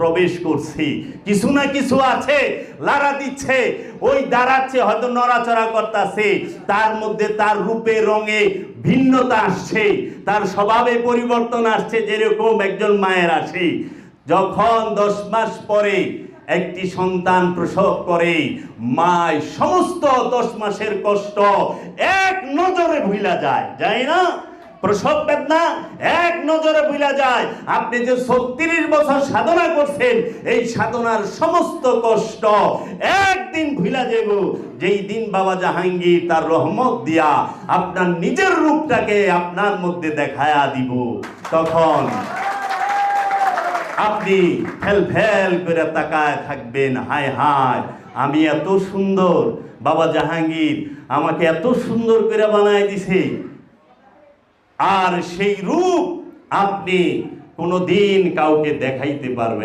প্রবেশ করছি। কিছু না কিছু আছে, লারা দিচ্ছে। ওই দাঁড়াচ্ছে, হয়তো নড়াচড়া করতেছে। তার মধ্যে তার রূপে, রঙে ভিন্নতা আসছে। তার স্বভাবে পরিবর্তন আসছে, যেরকম একজন মায়ের আসে। যখন দশ মাস পরে একটি সন্তান প্রসব করে, মায় সমস্ত দশ মাসের কষ্ট এক নজরে ভুলা যায়। যায় না? প্রসব বেদনা এক নজরে ভুলা যায়। আপনি যে ছত্রিশ বছর সাধনা করছেন, এই সাধনার সমস্ত কষ্ট একদিন ভুলা যাব যেই দিন বাবা জাহাঙ্গীর তার রহমত দিয়া আপনার নিজের রূপটাকে আপনার মধ্যে দেখায়া দিব। তখন আপনি ফেল ফেল করে তাকায় থাকবেন। হায় হায়, আমি এত সুন্দর। বাবা জাহাঙ্গীর আমাকে এত সুন্দর করে বানায় দিছে। আর সেই রূপ আপনি কোনো দিন কাউকে দেখাইতে পারবেন